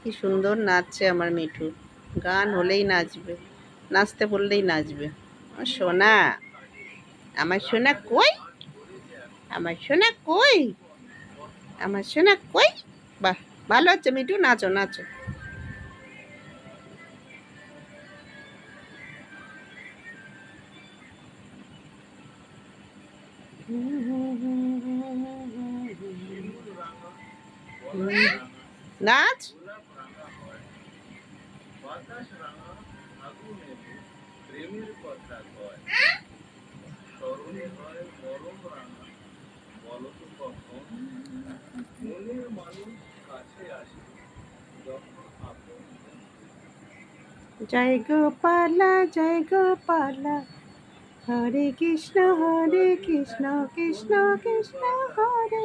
কি সুন্দর নাচছে আমার মিঠু। গান হলেই নাচবে, নাচতে বললেই নাচবে। আমার সোনা আমার সোনা কই? আমার সোনা কই? আমার সোনা কই? বাহ, ভালো হচ্ছে মিঠু, নাচো নাচো। নাচ বাতাস রাঙা আপন জয় গোপালা জয় গোপালা হরে কৃষ্ণ হরে কৃষ্ণ কৃষ্ণ কৃষ্ণ হরে।